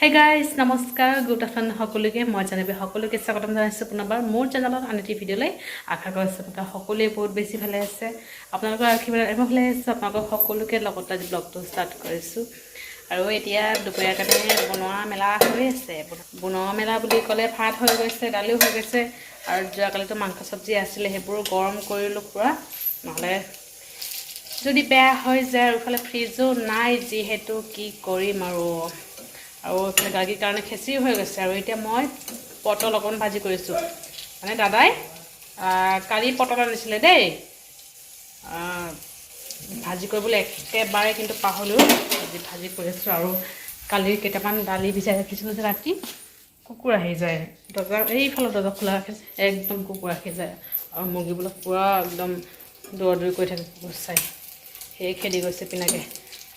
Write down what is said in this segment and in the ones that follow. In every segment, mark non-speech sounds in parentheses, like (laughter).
Hey guys নমস্কাৰ good afternoon সকলোকে মই জানিবি সকলোকে স্বাগতম জনাইছোঁ পুনৰবাৰ মোৰ চেনেলত আন এটি ভিডিঅ'লৈ আশা কৰিছোঁ আপোনালোকে সকলোৱে বহুত বেছি ভালে আছে। আপোনালোকৰ আশীৰ্বাদ মই ভালে আছোঁ আপোনালোকৰ সকলোকে লগত আজি ব্লগটো ষ্টাৰ্ট কৰিছোঁ। আৰু এতিয়া দুপৰীয়াৰ কাৰণে বনোৱা মেলা হৈ আছে। বনোৱা মেলা বুলি ক'লে ভাত হৈ গৈছে দালিও হৈ গৈছে। আৰু যোৱাকালিতো মাংস চব্জি আছিলে সেইবোৰ গৰম কৰিলোঁ পূৰা। নহ'লে যদি বেয়া হৈ যায় আৰু ইফালে ফ্ৰিজো নাই যিহেতু কি কৰিম আৰু। আৰু এইফালে গাখীৰ কাৰণে খেঁচিও হৈ গৈছে আৰু এতিয়া মই পটল অকণ ভাজি কৰিছোঁ। মানে দাদাই কালি পটল আনিছিলে দেই। ভাজি কৰিবলৈ একেবাৰে কিন্তু পাহৰিলোঁ। আজি ভাজি কৰি আছোঁ আৰু কালি কেইটামান দালি ভিজাই ৰাখিছিলোঁ যে ৰাতি, কুকুৰ আহি যায়। দৰ্জা, এইফালৰ দৰ্জা খোলা ৰাখিছে একদম কুকুৰ আহি যায়। আৰু মুৰ্গীবিলাক পূৰা একদম দৌৰা দৌৰি কৰি থাকে কুকুৰ চাই। সেই খেদি গৈছে পিনাকে।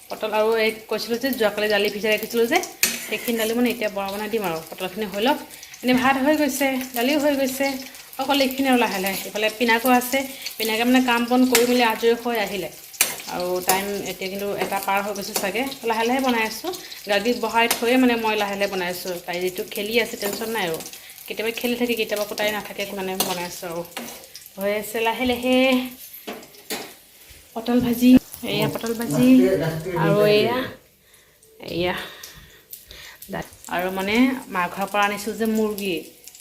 পটল আৰু এই কৈছিলোঁ যে, যোৱাকালি দালি ভিজাই ৰাখিছিলোঁ যে সেইখিনি দালি মানে এতিয়া বৰা বনাই দিম আৰু। পটলখিনি হৈ লওক। এনেই ভাত হৈ গৈছে, দালিও হৈ গৈছে। অকল এইখিনি আৰু লাহে লাহে। এইফালে পিনাকো আছে। পিনাকে মানে কাম বন কৰি মেলি আজৰি হৈ আহিলে। আৰু টাইম এতিয়া কিন্তু এটা পাৰ হৈ গৈছে চাগে। লাহে লাহে বনাই আছোঁ। গাড়ীত বহাই থৈয়ে মানে মই লাহে লাহে বনাই আছোঁ। তাই যিটো খেলি আছে টেনশ্যন নাই আৰু। কেতিয়াবা খেলি থাকে, কেতিয়াবা আকৌ তাই নাথাকে মানে বনাই আছোঁ আৰু। হৈ আছে লাহে লাহে। পটল ভাজি, এয়া পটল ভাজি। আৰু এয়া এয়া। আৰু মানে মাঘৰ পৰা আনিছোঁ যে মুৰ্গী।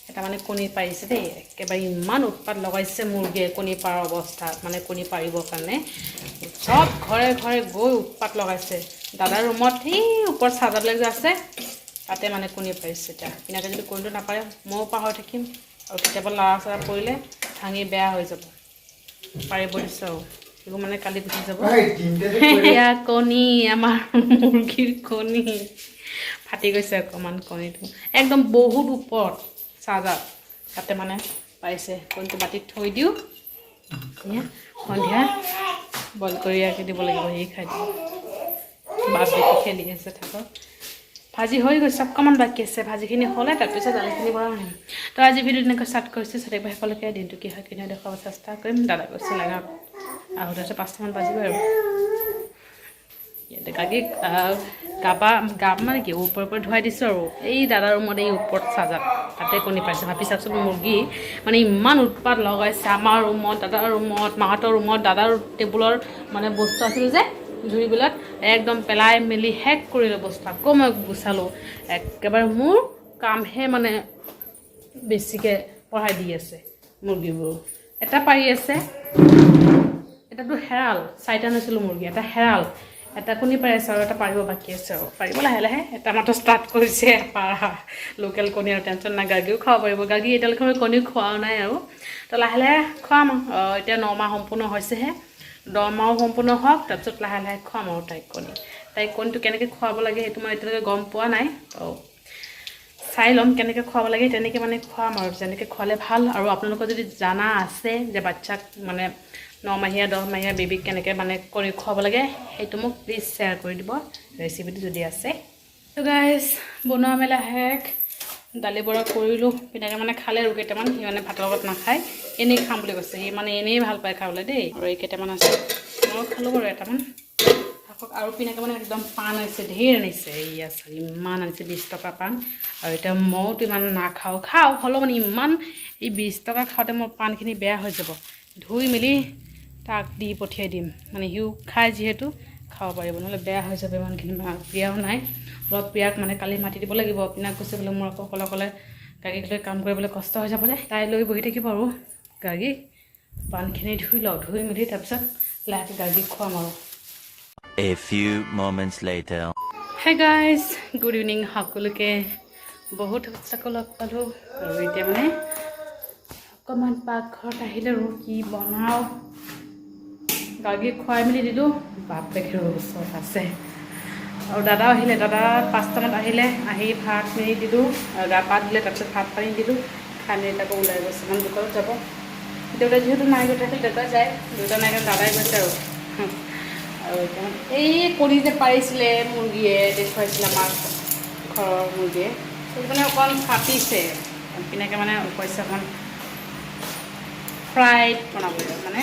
এটা মানে কণী পাৰিছে দেই। একেবাৰে ইমান উৎপাত লগাইছে মুৰ্গীয়ে কণী পাৰ অৱস্থাত মানে কণী পাৰিবৰ কাৰণে। চব ঘৰে ঘৰে গৈ উৎপাত লগাইছে। দাদাৰ ৰুমত সেই ওপৰত চাৰ্জাৰবিলাক যে আছে তাতে মানে কণী পাৰিছে এতিয়া। পিনাকে যদি কণীটো নাপাৰে ময়ো পাহৰি থাকিম। আৰু কেতিয়াবা লৰা চৰা পৰিলে ভাঙি বেয়া হৈ যাব। পাৰিব দিছোঁ আৰু। এইবোৰ মানে কালি গুচি যাব। এয়া কণী আমাৰ মুৰ্গীৰ কণী। ফাটি গৈছে অকণমান কণীটো। একদম বহুত ওপৰত চাৰ্জাৰ তাতে মানে পাৰিছে, কণীটো বাতিত থৈ দিওঁ। সন্ধিয়া বইল কৰি ৰাখি দিব লাগিব, সি খাই দিব। বাপ খেলি আছে থাকক। ভাজি হৈ গৈছে, অকণমান বাকী আছে। ভাজিখিনি হ'লে তাৰপিছত দালিখিনি বনাম। তো আজি ভিডিঅ' তেনেকৈ ষ্টাৰ্ট কৰিছোঁ। চাৰি সকলোকে দিনটো কি হয় কেনে দেখুৱাব চেষ্টা কৰিম। দাদা গৈছে লাগাত আহোঁতে পাঁচটামান বাজিব আৰু। ইয়াতে গাড়ী গাবা গাব মানে কি? ওপৰৰ পৰা ধুৱাই দিছোঁ আৰু। এই দাদাৰ ৰুমত এই ওপৰত চাজাত তাতে কণী পাৰিছে। ভাবি চাওকচোন মুৰ্গী মানে ইমান উৎপাত লগাইছে। আমাৰ ৰুমত, দাদাৰ ৰুমত, মাহঁতৰ ৰুমত, দাদাৰ টেবুলৰ মানে বস্তু আছিল যে জুইবিলাক একদম পেলাই মেলি শেষ কৰিলোঁ বস্তু। আকৌ মই গুচালোঁ। একেবাৰে মোৰ কামহে মানে বেছিকৈ পঢ়াই দি আছে মুৰ্গীবোৰ। এটা পাৰি আছে। এটাতো হেৰাল। চাৰিটা নাছিলোঁ মুৰ্গী, এটা হেৰাল। এটা কণী পাৰি আছে আৰু এটা পাৰিব বাকী আছে আৰু। পাৰিব লাহে লাহে। এটা মাত্ৰ ষ্টাৰ্ট কৰিছে। পাৰা লোকেল কণী আৰু টেনশ্যন নাই। গাগীও খাব পাৰিব। গাগী এতিয়ালৈকে মই কণী খোৱাও নাই আৰু। তো লাহে লাহে খুৱাম এতিয়া নমাহ সম্পূৰ্ণ হৈছেহে। দহমাহো সম্পূৰ্ণ হওক তাৰপিছত লাহে লাহে খুৱাম আৰু তাইক কণী। তাইক কণীটো কেনেকৈ খুৱাব লাগে সেইটো মই এতিয়ালৈকে গম পোৱা নাই। তো চাই ল'ম কেনেকৈ খুৱাব লাগে তেনেকৈ মানে খুৱাম আৰু। যেনেকৈ খুৱালে ভাল। আৰু আপোনালোকৰ যদি জানা আছে যে বাচ্ছাক মানে নমাহীয়া দহমাহীয়া বেবীক কেনেকৈ মানে কৰি খুৱাব লাগে, সেইটো মোক প্লিজ শ্বেয়াৰ কৰি দিব ৰেচিপিটো যদি আছে। তো গাইজ বনোৱা মেলা শেষ। দালি বৰা কৰিলোঁ, পিনাকে মানে খালে আৰু কেইটামান, সি মানে ভাতৰ লগত নাখায়, এনেই খাম বুলি কৈছে। সি মানে এনেই ভালো পায় খাবলৈ দেই। আৰু এই কেইটামান আছে। মই খালোঁ বাৰু এটামান। থাকক, আৰু পিনাকে মানে একদম পাণ আনিছে, ধেৰ আনিছে। এইয়া চাৰি ইমান আনিছে বিছ টকা পাণ। আৰু এতিয়া মইতো ইমান নাখাওঁ। খাওঁ, হ'লেও মানে ইমান, এই বিছ টকা খাওঁতে মোৰ পাণখিনি বেয়া হৈ যাব। ধুই মেলি তাক দি পঠিয়াই দিম। মানে সিও খাই যিহেতু খাব পাৰিব নহ'লে বেয়া হৈ যাব ইমানখিনি প্ৰিয়াও নাই। অলপ প্ৰিয়াক মানে কালি মাতি দিব লাগিব। পিনাক কৈছে বোলে মোৰ আকৌ অকলে অকলে গাড়ীক লৈ কাম কৰিবলৈ কষ্ট হৈ যাব যে তাই লৈ বহি থাকিব আৰু। গাড়ী পাণখিনি ধুই লওঁ ধুই মেলি তাৰপিছত লাহেকৈ গাড়ী খুৱাম আৰু। A few moments later. Hi guys good evening সকলোকে। বহুত সঁচাকৈ লগ পালোঁ। আৰু এতিয়া মানে অকণমান পাকঘৰত আহিলে। আৰু কি বনাওঁ? গাখীৰ খুৱাই মেলি দিলোঁ। বাপেকে ওচৰত আছে। আৰু দাদাও আহিলে, দাদা পাঁচটামানত আহিলে, আহি ভাত মেলি দিলোঁ গা পা দিলে তাৰপিছত ভাত পানী দিলোঁ, খাই মেলি তাকো ওলাই গৈছে মানে দোকানত যাব। দেউতা যিহেতু নাই গৈ থাকে, দেউতা যায়। দেউতা নাই কাৰণে দাদাই গৈছে আৰু। আৰু এই কণী যে পাৰিছিলে মুৰ্গীয়ে দেখুৱাইছিলে আমাক ঘৰৰ মুৰ্গীয়ে, সেইটো মানে অকণ ফাটিছে পিনাকে মানে কৈছে অকণ ফ্ৰাইড বনাবলৈ মানে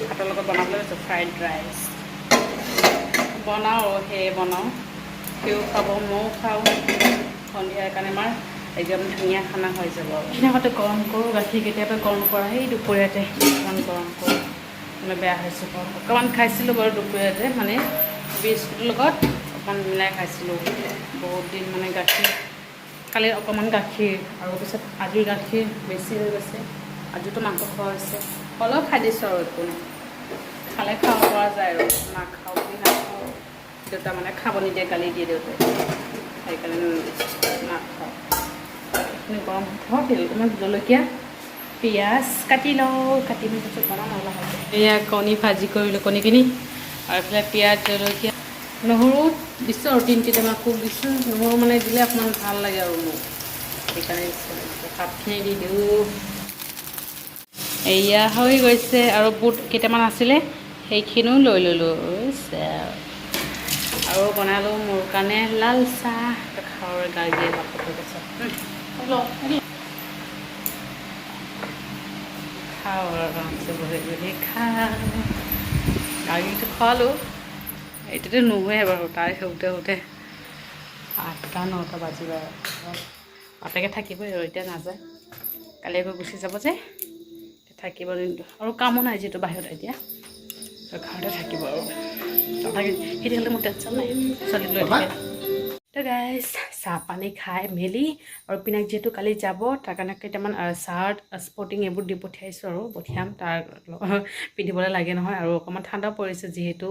ভাতৰ লগত বনাবলৈ কৈছে ফ্ৰাইড ৰাইচ বনাওঁ সেয়ে বনাওঁ। সিও খাব ময়ো খাওঁ। সন্ধিয়াৰ কাৰণে আমাৰ একদম ধুনীয়া খানা হৈ যাব। সেইদিনাখনতে গৰম কৰোঁ গাখীৰ কেতিয়াবা গৰম কৰা সেই দুপৰীয়াতে। অকণমান গৰম কৰোঁ মানে বেয়া হৈছে বাৰু। অকণমান খাইছিলোঁ বাৰু দুপৰীয়াতে মানে বিস্কুটৰ লগত অকণমান মিলাই খাইছিলোঁ। বহুত দিন মানে গাখীৰ কালি অকণমান গাখীৰ আৰু পিছত আজিৰ গাখীৰ বেছি হৈ গৈছে। আজিতো মাংস খোৱা হৈছে। অলপ খাই দিছোঁ আৰু একো নাই। খালে খাব পৰা যায় আৰু। নাখাওঁ বুলি নাখাওঁ। দেউতা মানে খাব নিদিয়ে গালি দিয়ে দেউতাই। সেইকাৰণে নাখাওঁ এইখিনি গৰম হ'ব তেল অকণমান জলকীয়া পিঁয়াজ কাটি লওঁ। কাটি মেলি পিছত বনাম লাহেকৈ এয়া কণী ভাজি কৰিলোঁ কণীখিনি। আৰু এইফালে পিঁয়াজ জলকীয়া। নহৰু দিছোঁ আৰু তিনি কেইটামান খুব দিছোঁ। নহৰু মানে দিলে অকণমান ভাল লাগে আৰু মোক সেইকাৰণে দিছোঁ। ভাতখিনি দি দিওঁ। এয়া হৈ গৈছে আৰু বুট কেইটামান আছিলে, সেইখিনিও লৈ ল'লোঁ আৰু বনালোঁ মোৰ কাৰণে লাল চাহ হৈ গৈছে খাওঁ আৰু আৰামছে বহি বহি খাওঁ গাৰ্গিটো খোৱালোঁ, এইটোতো নোহোৱে বাৰু, তাই শুওঁতে শুওঁতে আঠটা, নটা বাজিব আৰু। বাপেকে থাকিবই আৰু, এতিয়া নাযায়। কালি আকৌ গুচি যাব যে। থাকিব দিনটো। আৰু কামো নাই যিহেতু বাহিৰত এতিয়া। ঘৰতে থাকিব আৰু। নাথাকে সেইটো হ'লে মোৰ টেনশ্যন নাই। ছোৱালীক লৈ থাকে তো গাইজ চাহ পানী খাই মেলি আৰু পিনাক যিহেতু কালি যাব তাৰ কাৰণে কেইটামান চাৰ্ট স্পৰ্টিং এইবোৰ দি পঠিয়াইছোঁ আৰু পঠিয়াম। তাৰ (laughs) পিন্ধিবলৈ লাগে নহয় আৰু অকণমান ঠাণ্ডা পৰিছে যিহেতু।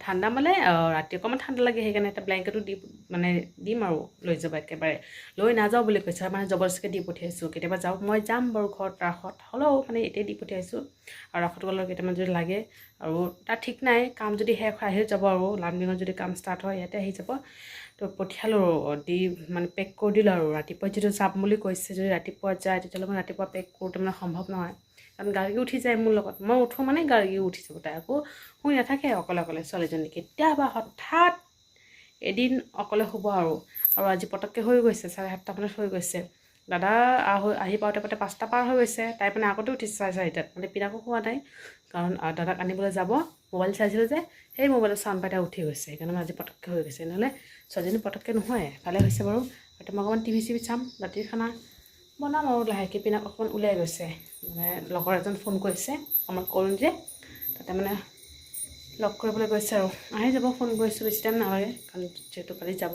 ঠাণ্ডা মানে ৰাতি অকণমান ঠাণ্ডা লাগে সেইকাৰণে এটা ব্লেংকেটো দি মানে দিম আৰু লৈ যাব একেবাৰে। লৈ নাযাওঁ বুলি কৈছে মানে জবৰদস্তিকৈ দি পঠিয়াইছোঁ। কেতিয়াবা যাওঁ মই যাম বাৰু ঘৰত ৰাসত। হ'লেও মানে এতিয়া দি পঠিয়াইছোঁ। আৰু ৰাসত গ'লেও কেইটামান যদি লাগে আৰু তাত ঠিক নাই কাম যদি শেষ হয় আহি যাব আৰু লামডিঙত যদি কাম ষ্টাৰ্ট হয় ইয়াতে আহি যাব। তো পঠিয়ালোঁ দি মানে পেক কৰি দিলোঁ আৰু। ৰাতিপুৱা যিটো যাম বুলি কৈছে যদি ৰাতিপুৱা যায় তেতিয়াহ'লে মই ৰাতিপুৱা পেক কৰোঁতে মানে সম্ভৱ নহয়। কাৰণ গাৰ্গী উঠি যায় মোৰ লগত। মই উঠোঁ মানে গাৰ্গী উঠি যাব তাই আকৌ শুই নাথাকে অকলে অকলে ছোৱালীজনী। কেতিয়াবা হঠাৎ এদিন অকলে শুব আৰু। আৰু আজি পটককৈ হৈ গৈছে চাৰে সাতটামানত হৈ গৈছে। দাদা আহ আহি পাওঁতে পাওঁতে পাঁচটা পাৰ হৈ গৈছে। তাই মানে আগতে উঠিছে চাৰে চাৰিটাত। মানে পিনাকো হোৱা নাই কাৰণ দাদাক আনিবলৈ যাব। মোবাইল চাইছিলোঁ যে সেই মোবাইলৰ চাউণ্ড উঠি গৈছে। সেইকাৰণে আজি পটককৈ হৈ গৈছে। নহ'লে ছোৱালীজনী পটককৈ নহয় ভালে হৈছে বাৰু। এতিয়া মই অকণমান টিভি চিভি চাম ৰাতিৰ খানা। বনাম আৰু লাহেকৈ। পিনাক অকণমান ওলাই গৈছে। মানে লগৰ এজন ফোন কৰিছে। আমাৰ কৰোঁ যে তাতে মানে লগ কৰিবলৈ গৈছে আৰু। আহি যাব ফোন কৰিছোঁ। বেছি টাইম নালাগে কাৰণ যিহেতু কালি যাব।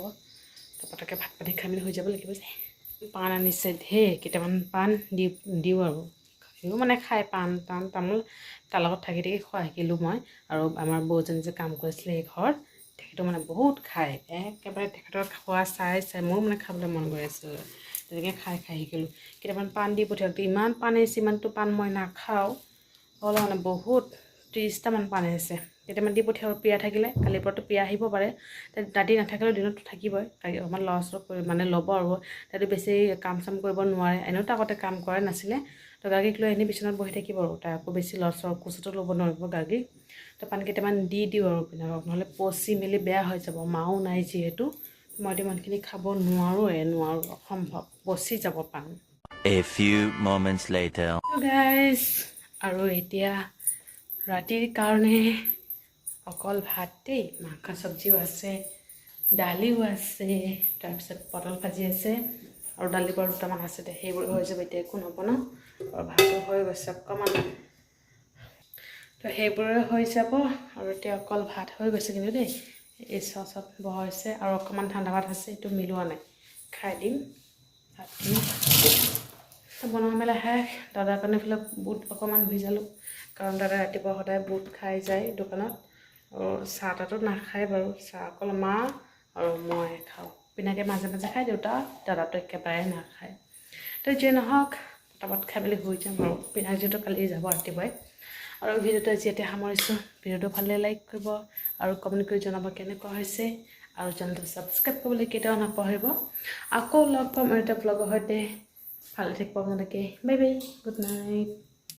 পটককৈ ভাত পানী খাই মেলি হৈ যাব লাগিব যে। পাণ আনিছে ঢেৰ কেইটামান পাণ দি দিওঁ আৰু। সিও মানে খাই পাণ টান তামোল তাৰ লগত থাকি থাকি খোৱা শিকিলোঁ মই। আৰু আমাৰ বৌজনী যে কাম কৰিছিলে এই ঘৰত তেখেতো মানে বহুত খায়। একেবাৰে তেখেতৰ খোৱা চাই চাই মোৰো মানে খাবলৈ মন গৈ আছে। তেনেকৈ খাই খাই শিকিলোঁ। কেইটামান পাণ দি পঠিয়াওঁ ইমান পাণ আহিছে ইমানটো পাণ মই নাখাওঁ। হ'লেও মানে বহুত ত্ৰিছটামান পাণ আহিছে। কেইটামান দি পঠিয়াওঁ পিয়া থাকিলে কালিৰ পৰাতো পিয়া আহিব পাৰে। ৰাতি নাথাকিলেও দিনততো থাকিবই। অকণমান লছ কৰি মানে ল'ব আৰু। তাতো বেছি কাম চাম কৰিব নোৱাৰে। এনেওতো আগতে কাম কৰা নাছিলে। তো গাৰ্গীক লৈ এনেই বিচনাত বহি থাকিব আৰু। তাই আকৌ বেছি লছৰ কোচতো ল'ব নোৱাৰিব গাৰ্গীক। তো পাণ কেইটামান দি দিওঁ আৰু পিনাকক নহ'লে পচি মেলি বেয়া হৈ যাব। মাও নাই যিহেতু। মইতো ইমানখিনি খাব নোৱাৰোঁৱে নোৱাৰোঁ। অসম্ভৱ। পচি যাব পাণ. গাইজ আৰু এতিয়া ৰাতিৰ কাৰণে অকল ভাত দেই মাংস চব্জিও আছে দালিও আছে তাৰপিছত পটল ভাজি আছে আৰু দালি বাৰু দুটামান আছে দে সেইবোৰ হৈ যাব এতিয়া একো নবনাওঁ আৰু ভাতো হৈ গৈছে অকণমান তো সেইবোৰে হৈ যাব আৰু এতিয়া অকল ভাত হৈ গৈছে কিন্তু দেই এই চচত বহাইছে আৰু অকণমান ঠাণ্ডা ভাত আছে এইটো মিলোৱা নাই খাই দিম। ভাতখিনি বনোৱা মেলা শেষ দাদাৰ কাৰণে এইফালে বুট অকণমান ভিজালোঁ কাৰণ দাদা ৰাতিপুৱা সদায় বুট খাই যায় দোকানত। চাহ তাহটো নাখায় বাৰু চাহ অকল মা আৰু মই খাওঁ। পিনাকে মাজে মাজে খায় দেউতা দাদাটো একেবাৰে নাখায়। তো যিয়ে নহওক পটাপট খাই মেলি শুই যাম আৰু। পিনাক যিহেতু কালি যাব ৰাতিপুৱাই। আৰু ভিডিঅ'টো ইয়াতে সামৰিছোঁ। ভিডিঅ'টো ভালে লাইক কৰিব আৰু কমেণ্ট কৰি জনাব কেনেকুৱা হৈছে। আৰু চেনেলটো ছাবস্ক্ৰাইব কৰিবলৈ কেতিয়াও নাপাহৰিব। আকৌ লগ পাম এটা ব্লগৰ সৈতে। ভালে থাকিব আপোনালোকে। Bye bye good night